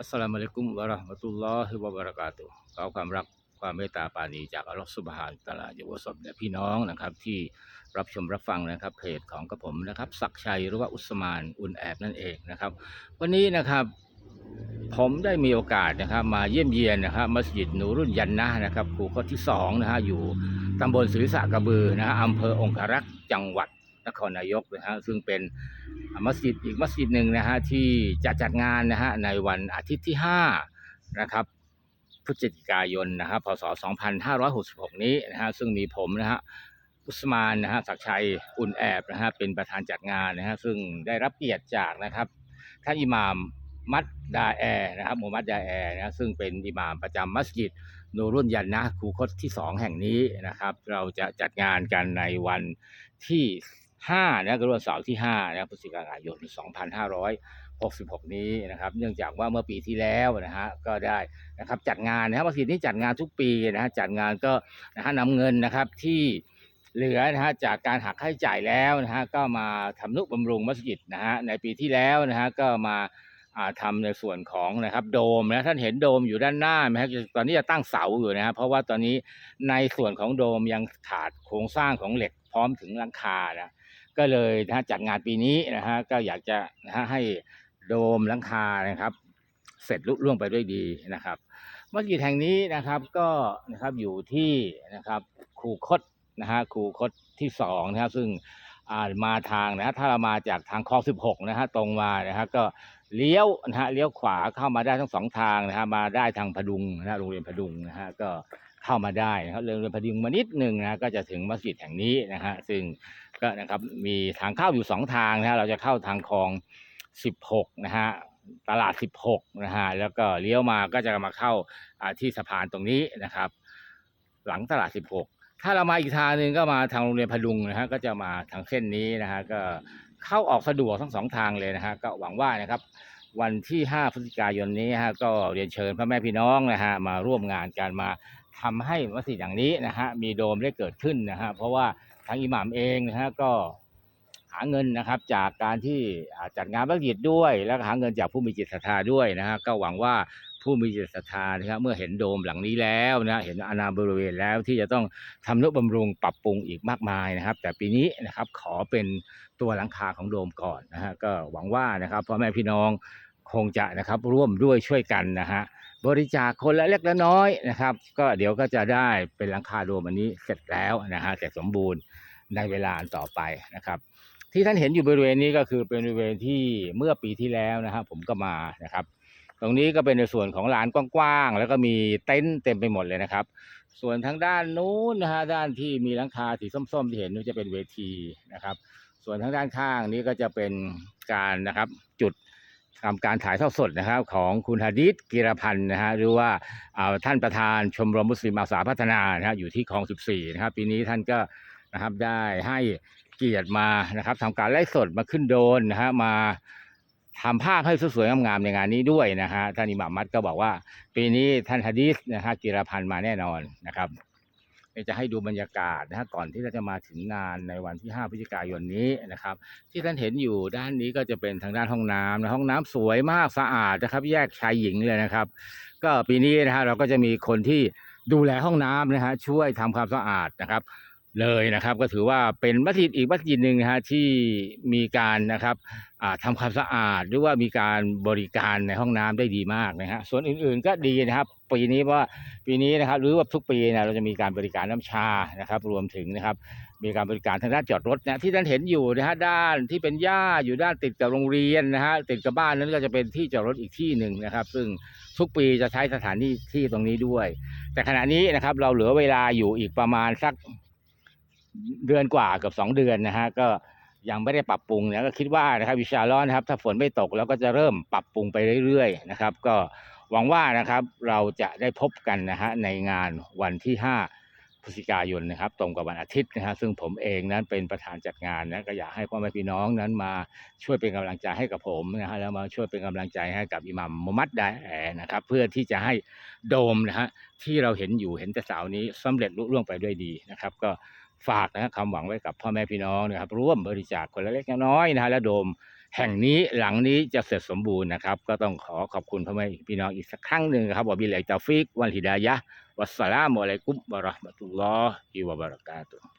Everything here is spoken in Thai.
อัสสลามุอะลัยกุมวะราะห์มะตุลลอฮิวะบะเราะกาตุขอความรักความเมตตาปราณีจากอัลลอฮฺซุบฮานะฮูวะตะลาอยู่กับศพและพี่น้องนะครับ ที่รับชมรับฟังนะครับเพจของกระผมนะครับศักชัยหรือว่าอุสมานอุนแอบนั่นเองนะครับ วันนี้นะครับผมได้มีโอกาสนะครับ มาเยี่ยมเยียนนะครับมัสยิดนูรุ่นยันนะนะครับคูคตที่สองนะฮะอยู่ตำบลศรีสะกระบือนะฮะอำเภอองคารักษ์จังหวัด นครนายกนะฮะซึ่งเป็นมัสยิดอีกมัสยิดหนึ่งนะฮะที่จะจัดงานนะฮะในวันอาทิตย์ที่5นะครับพฤศจิกายนนะครับพศ 2566 นี้นะฮะซึ่งมีผมนะฮะอุสมานนะฮะศักชัยอุ่นแอบนะฮะเป็นประธานจัดงานนะฮะซึ่งได้รับเกียรติจากนะครับท่านอิหม่ามมัดดาแอร์นะครับมูมมัดดาแอร์นะซึ่งเป็นอิหม่ามประจำมัสยิดนูรุ่นยันนะคูคตที่ 2 แห่งนี้นะครับ เราจะจัดงานกันในวันที่ 5นะก็วันเสาร์ที่5นะพฤศจิกายน2566นี้นะครับ เนื่องจากว่าเมื่อปีที่แล้วนะฮะก็ได้นะครับจัดงานนะครับมัสยิดนี้จัดงานทุกปีนะฮะจัดงานก็นะฮะนำเงินนะครับที่เหลือนะฮะจากการหักค่าใช้จ่ายแล้วนะฮะก็มาทำนุบำรุงมัสยิดนะฮะในปีที่แล้วนะฮะก็มาอ่าทำในส่วนของนะครับโดมนะท่านเห็นโดมอยู่ด้านหน้าไหมครับตอนนี้จะตั้งเสาอยู่นะครับเพราะว่าตอนนี้ในส่วนของโดมยังขาดโครงสร้างของเหล็กพร้อมถึงหลังคานะ ก็เลยนะฮะจัดงานปีนี้นะฮะก็อยากจะนะฮะให้โดมหลังคานะครับ เสร็จลุล่วงไปด้วยดีนะครับมัสยิดแห่งนี้นะครับก็นะครับอยู่ที่นะครับคูคตนะฮะคูคตที่สองนะครับซึ่งมาทางนะฮะถ้าเรามาจากทางคลองสิบหกนะฮะตรงมานะฮะก็เลี้ยวนะฮะเลี้ยวขวาเข้ามาได้ทั้งสองทางนะฮะมาได้ทางพดุงนะฮะโรงเรียนพดุงนะฮะก็เข้ามาได้นะครับโรงเรียนพดุงมานิดหนึ่งนะก็จะถึงมัสยิดแห่งนี้นะฮะซึ่ง ก็นะครับมีทางเข้าอยู่สองทางนะฮะเราจะเข้าทางคลองสิบหกนะฮะตลาดสิบหกนะฮะแล้วก็เลี้ยวมาก็จะมาเข้าที่สะพานตรงนี้นะครับ หลังตลาดสิบหกถ้าเรามาอีกทางหนึ่งก็มาทางโรงเรียนพดุงนะฮะก็จะมาทางเส้นนี้นะฮะก็เข้าออกสะดวกทั้งสองทางเลยนะฮะก็หวังว่านะครับ วันที่ 5 พฤศจิกายนนี้ฮะก็เรียนเชิญพ่อแม่พี่น้องนะฮะมาร่วมงานกันมาทำให้มัสยิดอย่างนี้นะฮะมีโดมได้เกิดขึ้นนะฮะเพราะว่า ทางอิหม่ามเองนะฮะก็หาเงินนะครับจากการที่จัดงานมัสยิดด้วย แล้วหาเงินจากผู้มีจิตศรัทธาด้วยนะฮะก็หวังว่าผู้มีจิตศรัทธานะครับเมื่อเห็นโดมหลังนี้แล้วนะเห็นอาณาบริเวณแล้วที่จะต้องทำนุบำรุงปรับปรุงอีกมากมายนะครับ แต่ปีนี้นะครับขอเป็นตัวหลังคาของโดมก่อนนะฮะก็หวังว่านะครับพ่อแม่พี่น้องคงจะนะครับร่วมด้วยช่วยกันนะฮะ บริจาคคนละเล็กละน้อยนะครับ ก็เดี๋ยวก็จะได้เป็นหลังคาโดมอันนี้เสร็จแล้วนะฮะเสร็จสมบูรณ์ในเวลาอันต่อไปนะครับ ที่ท่านเห็นอยู่บริเวณนี้ก็คือเป็นบริเวณที่เมื่อปีที่แล้วนะฮะผมก็มานะครับ ตรงนี้ก็เป็นในส่วนของลานกว้างๆแล้วก็มีเต็นท์เต็มไปหมดเลยนะครับ ส่วนทางด้านนู้นนะฮะด้านที่มีหลังคาสีส้มๆที่เห็นนี่จะเป็นเวทีนะครับ ส่วนทางด้านข้างนี้ก็จะเป็นการนะครับจุด ทำการถ่ายทอดสดนะครับของคุณฮาดิษกิรพันธ์นะฮะหรือว่าท่านประธานชมรมมุสลิมอาสาพัฒนานะฮะอยู่ที่คลอง 14 นะครับ ปีนี้ท่านก็นะครับได้ให้เกียรติมานะครับทำการไลฟ์สดมาขึ้นโดนนะฮะมาทำภาพให้สวยๆงามๆในงานนี้ด้วยนะฮะท่านอิหม่ามมัดก็บอกว่า ปีนี้ท่านฮะดีษนะฮะกิรพันธ์มาแน่นอนนะครับ จะให้ดูบรรยากาศนะฮะก่อนที่เราจะมาถึงงานในวันที่ 5พฤศจิกายนนี้นะครับ ที่ท่านเห็นอยู่ด้านนี้ก็จะเป็นทางด้านห้องน้ำนะห้องน้ำสวยมากสะอาดนะครับ แยกชายหญิงเลยนะครับ ก็ปีนี้นะฮะเราก็จะมีคนที่ดูแลห้องน้ำนะฮะช่วยทำความสะอาดนะครับ เลยนะครับ ก็ถือว่าเป็นมัสยิดอีกมัสยิดหนึ่งนะฮะที่มีการนะครับอ่าทำความสะอาดหรือว่ามีการบริการในห้องน้ำได้ดีมากนะฮะส่วนอื่นๆก็ดีนะครับปีนี้ว่าปีนี้นะครับหรือว่าทุกปีนะเราจะมีการบริการน้ำชานะครับ รวมถึงนะครับ มีการบริการทางด้านจอดรถนะที่ท่านเห็นอยู่นะฮะด้านที่เป็นหญ้าอยู่ด้านติดกับโรงเรียนนะฮะติดกับบ้านนั้นก็จะเป็นที่จอดรถอีกที่หนึ่งนะครับ ซึ่งทุกปีจะใช้สถานที่ที่ตรงนี้ด้วย แต่ขณะนี้นะครับเราเหลือเวลาอยู่อีกประมาณสัก เดือนกว่าเกับสองเดือนนะฮะก็ยังไม่ได้ปรับปรุงนะก็คิดว่านะครับวิชาร้อนนะครับ ถ้าฝนไม่ตกเราก็จะเริ่มปรับปรุงไปเรื่อยๆนะครับ ก็หวังว่านะครับเราจะได้พบกันนะฮะในงานวันที่ 5 พฤศจิกายนนะครับ ตรงกับวันอาทิตย์นะฮะซึ่งผมเองนั้นเป็นประธานจัดงานนะก็อยากให้พ่อแม่พี่น้องนั้นมาช่วยเป็นกำลังใจให้กับผมนะฮะแล้วมาช่วยเป็นกำลังใจให้กับอิหมัมมุมัดไดแอนะครับ เพื่อที่จะให้โดมนะฮะที่เราเห็นอยู่เห็นแต่เสานี้สำเร็จลุล่วงไปด้วยดีนะครับ ก็ ฝากนะคำหวังไว้กับพ่อแม่พี่น้องนะครับ ร่วมบริจาคคนละเล็กน้อยนะฮะและโดมแห่งนี้หลังนี้จะเสร็จสมบูรณ์นะครับ ก็ต้องขอขอบคุณพ่อแม่พี่น้องอีกสักครั้งหนึ่งครับวะบิเลาฮิตาฟิกวันฮิดายะวัสสลามุอะลัยกุมบะราะห์มะตุลลอฮิวะบะเราะกาตุฮ์